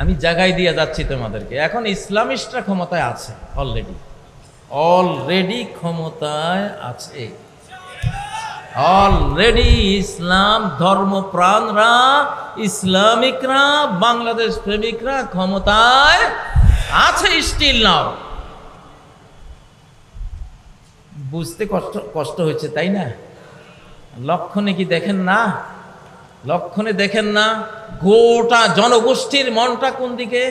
আমি জাগাই দিয়ে যাচ্ছি তোমাদেরকে। এখন ইসলামিস্টরা ক্ষমতায় আছে অলরেডি অলরেডি ক্ষমতায় আছে। অলরেডি ইসলাম ধর্মপ্রাণরা, ইসলামিকরা, বাংলাদেশ প্রেমিকরা ক্ষমতায় আছে স্টিল নাও বুঝতে কষ্ট কষ্ট হচ্ছে তাই না? লক্ষণে কি দেখেন না? লক্ষণে দেখেন না, গোটা জনগোষ্ঠীর মনটা কোন দিকে?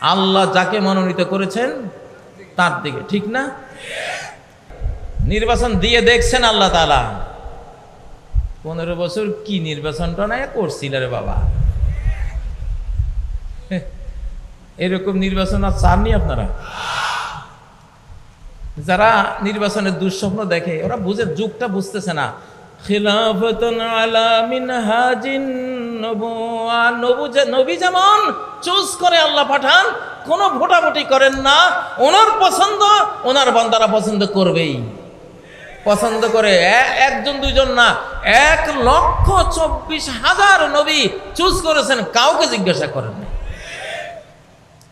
আল্লাহ যাকে মনোনীত করেছেন, তার দিকে, ঠিক না? নির্বাচন দিয়ে দেখছেন আল্লাহ তালা পনেরো বছর কি নির্বাচনটা না করছিল রে বাবা? এরকম নির্বাচন আর চাননি আপনারা? যারা নির্বাচনের দুঃস্বপ্ন দেখে, ওরা বুঝে, যুগটা বুঝতেছে না। খিলাফতুন আলা নবু যেমন চুজ করে আল্লাহ পাঠান, কোনো ভোটাভুটি করেন না। ওনার পছন্দ, ওনার বান্দারা পছন্দ করবেই। পছন্দ করে একজন, দুইজন না, এক লক্ষ চব্বিশ হাজার নবী চুজ করেছেন, কাউকে জিজ্ঞাসা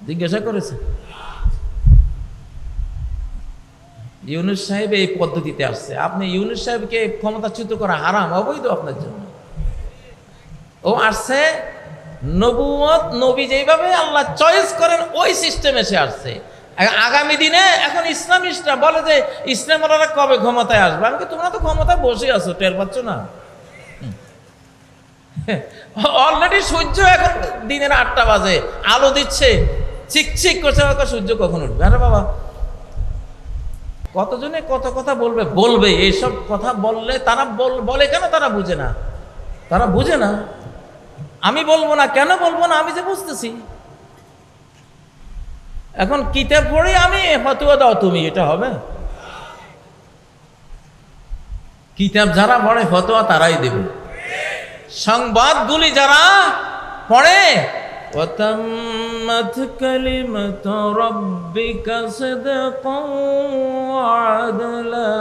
জিজ্ঞাসা করেছেন? ইউনুস সাহেব এই পদ্ধতিতে আসছে। আপনি ইউনুস সাহেবকে ক্ষমতাচ্যুত করা হারাম, অবৈধ আপনার জন্য। ও আসছে নবুয়ত নবী যেভাবে আল্লাহ চয়েস করেন, ওই সিস্টেমে সে আসছে। আগামী দিনে এখন ইসলামিস্টরা বলে যে ইসলামরা কবে ক্ষমতায় আসবে? আমি তোমরা তো ক্ষমতায় বসে আছো, টের পাচ্ছ না? অলরেডি সূর্য এখন দিনের আটটা বাজে, আলো দিচ্ছে চিকচিক করছে, সূর্য কখন উঠবে? আরে বাবা কতজনে কত কথা বলবে? বলবে। এইসব কথা বললে তারা বল- কেন তারা বুঝে না? তারা বুঝে না। আমি বলব না, কেন বলব না? আমি যে বুঝতেছি। এখন কিতাব পড়ে আমি? ফতুয়া দাও তুমি, এটা হবে। কিতাব যারা পড়ে, ফতোয়া তারাই দেবে। সংবাদগুলি যারা পড়ে وتمت كلمة ربك صدقا وعدلا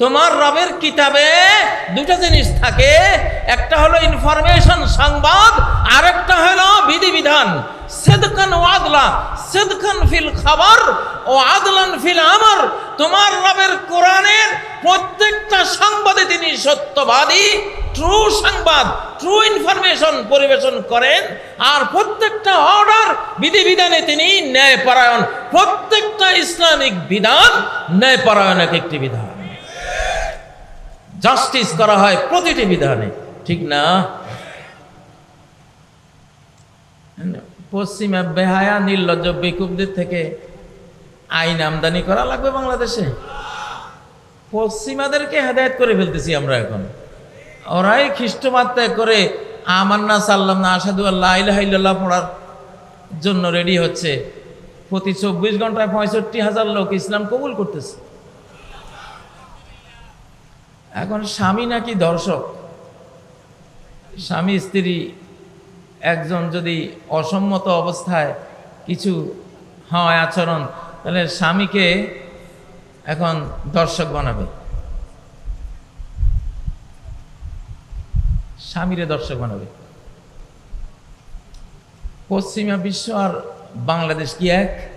তোমার রবের কিতাবে দুটো জিনিস থাকে একটা হলো ইনফরমেশন সংবাদ আর একটা হলো বিধিবিধান সেদকান ও আদলা, সেদকান ফিল খাবার ও আদলান ফিল আমর। তোমার রবের কোরআনের প্রত্যেকটা সংবাদে তিনি সত্যবাদী ট্রু সংবাদ ট্রু ইনফরমেশন পরিবেশন করেন, আর প্রত্যেকটা অর্ডার বিধিবিধানে তিনি ন্যায়পরায়ণ। প্রত্যেকটা ইসলামিক বিধান ন্যায়পরায়ণ এক একটি বিধান। জাস্টিস করা হয় প্রতিটি বিধানে, ঠিক না? পশ্চিমা বেহায়া, নির্লজ্জ, বেকুবদের থেকে আইন আমদানি করা লাগবে বাংলাদেশে। পশ্চিমাদেরকে হেদায়ত করে ফেলতেছি আমরা এখন। ওরাই খ্রিস্টমাত্রায় করে আমার না সাল্লাম না আসাদু আল্লাহ ইল্লাল্লাহ পড়ার জন্য রেডি হচ্ছে। প্রতি চব্বিশ ঘন্টায় পঁয়ষট্টি হাজার লোক ইসলাম কবুল করতেছে। এখন স্বামী নাকি দর্শক? স্বামী, স্ত্রী একজন যদি অসম্মত অবস্থায় কিছু হয় আচরণ, তাহলে স্বামীকে এখন দর্শক বানাবে। স্বামীরে দর্শক বানাবে। পশ্চিমা বিশ্ব আর বাংলাদেশ কি এক?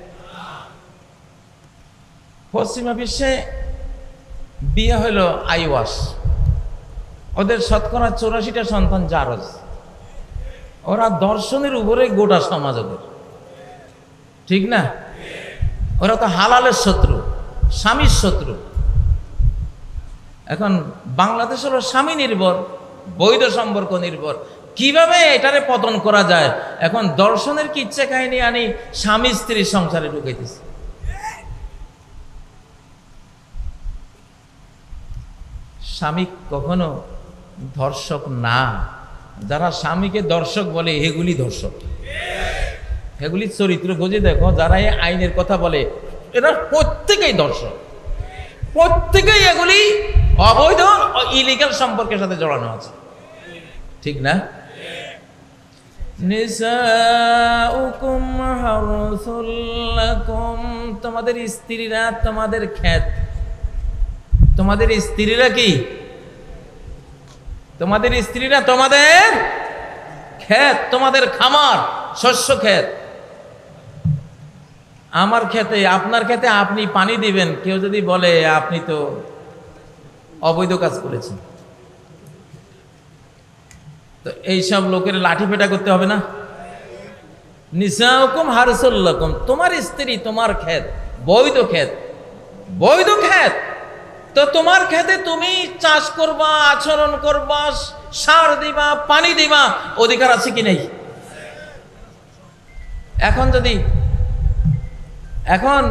পশ্চিমা বিশ্বে বিয়ে হইল আইওয়াস। ওদের শতকরা চৌরাশিটা সন্তান জারজ। ওরা দর্শনের উপরে গোটা সমাজ ওদের। ঠিক না? ওরা তো হালালের শত্রু, স্বামীর শত্রু। এখন বাংলাদেশ হলো স্বামী নির্ভর, বৈধ সম্পর্ক নির্ভর। কীভাবে এটারে পতন করা যায়? এখন দর্শনের কি ইচ্ছে কাহিনী আনি, স্বামী স্ত্রীর সংসারে ঢুকাইতেছে। স্বামী কখনো ধর্ষক না। যারা স্বামীকে দর্শক বলে, এগুলি দর্শক। এগুলি চরিত্র। খুঁজে দেখো, যারা এই আইনের কথা বলে, এরা প্রত্যেকেই দর্শক। প্রত্যেকেই এগুলি অবৈধ ইলিগাল সম্পর্কের সাথে জড়ানো আছে। ঠিক না? তোমাদের স্ত্রীরা তোমাদের খ্যাত তোমাদের স্ত্রীরা কি? তোমাদের স্ত্রীরা তোমাদের ক্ষেত, তোমাদের খামার, শস্য ক্ষেত। আমার ক্ষেতে, আপনার ক্ষেতে আপনি পানি দিবেন, কেউ যদি বলে আপনি তো অবৈধ কাজ করেছেন। তো এইসব লোকের লাঠি পেটা করতে হবে না। নিসাউকুম হারসুল্লাকুম, তোমার স্ত্রী, তোমার ক্ষেত, বৈধ ক্ষেত বৈধ ক্ষেত। তো তোমার ক্ষেতে তুমি চাষ করবা, আচরণ করবা, সার দিবা, পানি দিবা, অধিকার আছে কি নেই? এখন যদি, এখন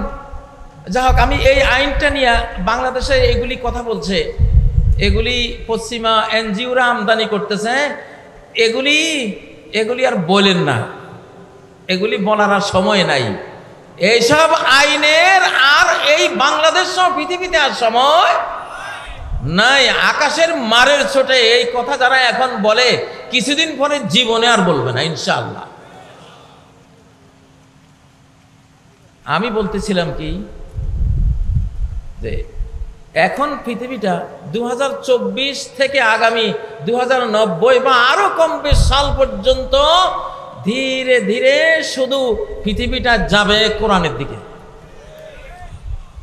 যা হোক আমি এই আইনটা নিয়ে বাংলাদেশে এগুলি কথা বলছে, এগুলি পশ্চিমা এনজিওরা আমদানি করতেছে, এগুলি এগুলি আর বলেন না, এগুলি বলার আর সময় নাই। এইসব আইনের আর এই বাংলাদেশ সহ পৃথিবীতে আর সময় নাই। আকাশের মারের ছোটে এই কথা যারা এখন বলে, কিছুদিন পরে জীবনে আর বলবে না, ইনশাআল্লাহ। আমি বলতেছিলাম কি, যে এখন পৃথিবীটা দু হাজার চব্বিশ থেকে আগামী দু হাজার নব্বই বা আরও কম বেশ সাল পর্যন্ত ধীরে ধীরে শুধু পৃথিবীটা যাবে কোরআনের দিকে।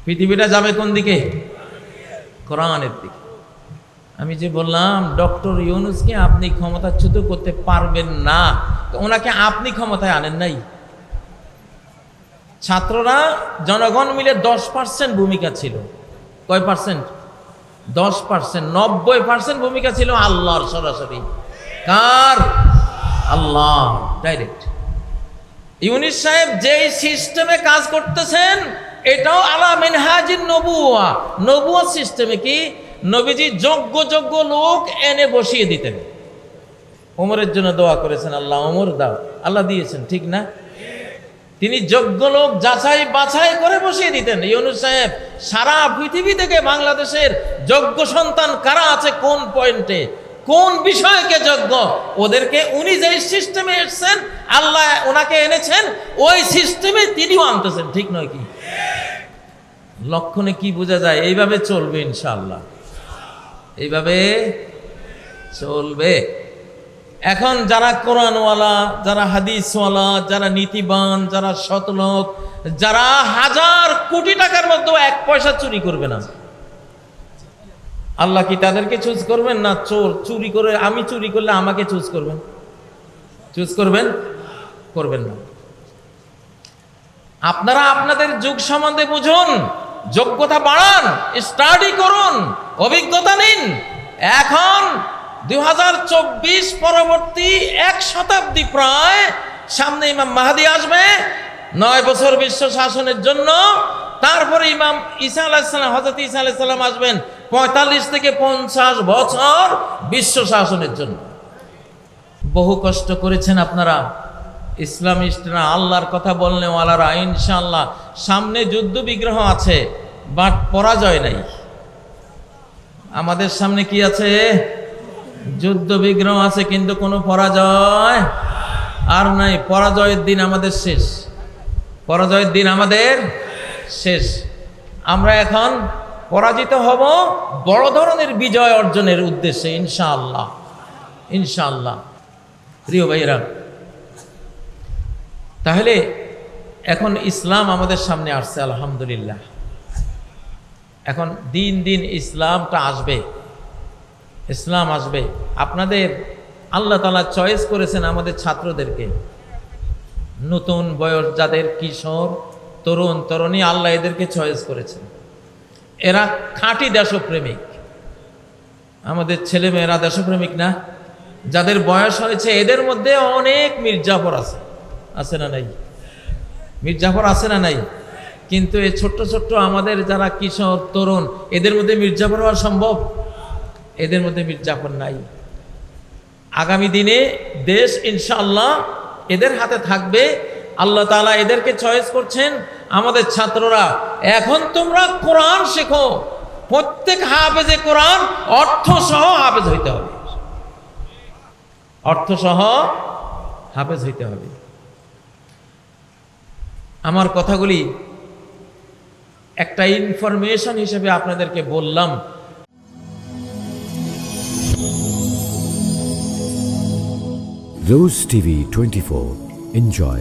পৃথিবীটা যাবে কোন দিকে? কোরআনের দিকে। আমি যে বললাম, ডক্টর ইউনুসকে আপনি ক্ষমতাচ্যুত করতে পারবেন না ওনাকে আপনি ক্ষমতায় আনেন নাই। ছাত্ররা, জনগণ মিলে দশ পার্সেন্ট ভূমিকা ছিল। কয় পার্সেন্ট দশ পার্সেন্ট নব্বই পার্সেন্ট ভূমিকা ছিল আল্লাহর সরাসরি। কার? আল্লাহ। ডাইরেক্ট ইউনিস সাহেব যেই সিস্টেমে কাজ করতেছেন, এটাও আলা মিনহাজিন নবুয়া নবুয়া সিস্টেমে কি? নবীজি যোগ্য যোগ্য লোক এনে বসিয়ে দিতেন। ওমরের জন্য দোয়া করেছেন, আল্লাহ ওমর দাও। আল্লাহ দিয়েছেন, ঠিক না? তিনি যোগ্য লোক যাচাই বাছাই করে বসিয়ে দিতেন। ইউনুস সাহেব, সারা পৃথিবী থেকে বাংলাদেশের যোগ্য সন্তান কারা আছে কোন পয়েন্টে? কোন বিষয়কে যোগ্য ওদেরকে উনি যেই সিস্টেমে এসছেন, আল্লাহ ওনাকে এনেছেন, ওই সিস্টেমে তিনিও আনতেছেন, ঠিক নয় কি? লক্ষণে কি বোঝা যায়? এইভাবে চলবে ইনশাল্লাহ এইভাবে চলবে। এখন যারা কোরআনওয়ালা, যারা হাদিসওয়ালা, যারা নীতিবান, যারা সতলোক যারা হাজার কোটি টাকার মধ্যেও এক পয়সা চুরি করবে না। আল্লাহ কি তাদেরকে চুজ করবেন না চোর? চুরি করে আমি চুরি করলে আমাকে চুজ করবেন? চুজ করবেন? করবেন না। আপনারা আপনাদের যুগ সম্বন্ধে বুঝুন, যোগ্যতা বাড়ান স্টাডি করুন, অভিজ্ঞতা নিন। এখন দু হাজার চব্বিশ পরবর্তী এক শতাব্দী প্রায় সামনে ইমাম মাহাদি আসবে, নয় বছর বিশ্ব শাসনের জন্য। তারপরে ইমাম ঈসা আলাহিসাল্লাম হজরত ঈসা আলাহিসাল্লাম আসবেন। পঁয়তাল্লিশ থেকে পঞ্চাশ বছর বিশ্ব শাসনের জন্য। বহু কষ্ট করেছেন আপনারা। ইসলামিস্টরা আল্লাহর কথা বললে ওয়ালারা ইনশাল্লাহ সামনে যুদ্ধ বিগ্রহ আছে, বাট পরাজয় নাই। আমাদের সামনে কি আছে? যুদ্ধ বিগ্রহ আছে, কিন্তু কোনো পরাজয় আর নাই। পরাজয়ের দিন আমাদের শেষ। পরাজয়ের দিন আমাদের শেষ। আমরা এখন পরাজিত হব, বড় ধরনের বিজয় অর্জনের উদ্দেশ্যে, ইনশাআল্লাহ। ইনশাআল্লাহ। প্রিয় ভাইরা তাহলে এখন ইসলাম আমাদের সামনে আসছে, আলহামদুলিল্লাহ। এখন দিন দিন ইসলামটা আসবে। ইসলাম আসবে। আপনাদের আল্লাহ তালা চয়েস করেছেন আমাদের ছাত্রদেরকে। নতুন বয়স যাদের কিশোর, তরুণ, তরুণী, আল্লাহ এদেরকে চয়েস করেছেন। এরা খাঁটি দেশপ্রেমিক। আমাদের ছেলে মেয়েরা দেশপ্রেমিক না? যাদের বয়স হয়েছে, এদের মধ্যে অনেক মির্জাফর আছে। আছে না নাই? মির্জাফর আছে না নাই? কিন্তু এই ছোট্ট ছোট্ট আমাদের যারা কিশোর, তরুণ, এদের মধ্যে মির্জাফর হওয়া সম্ভব? এদের মধ্যে মির্জাফর নাই। আগামী দিনে দেশ ইনশাল্লাহ এদের হাতে থাকবে। আল্লাহ তালা এদেরকে চয়েস করছেন। আমাদের ছাত্ররা, এখন তোমরা কোরআন শেখো। প্রত্যেক হাফেজে কোরআন অর্থ সহ হাফেজ হইতে হবে। অর্থ সহ হাফেজ হইতে হবে। আমার কথাগুলি একটা ইনফরমেশন হিসেবে আপনাদেরকে বললাম। Rose TV 24. Enjoy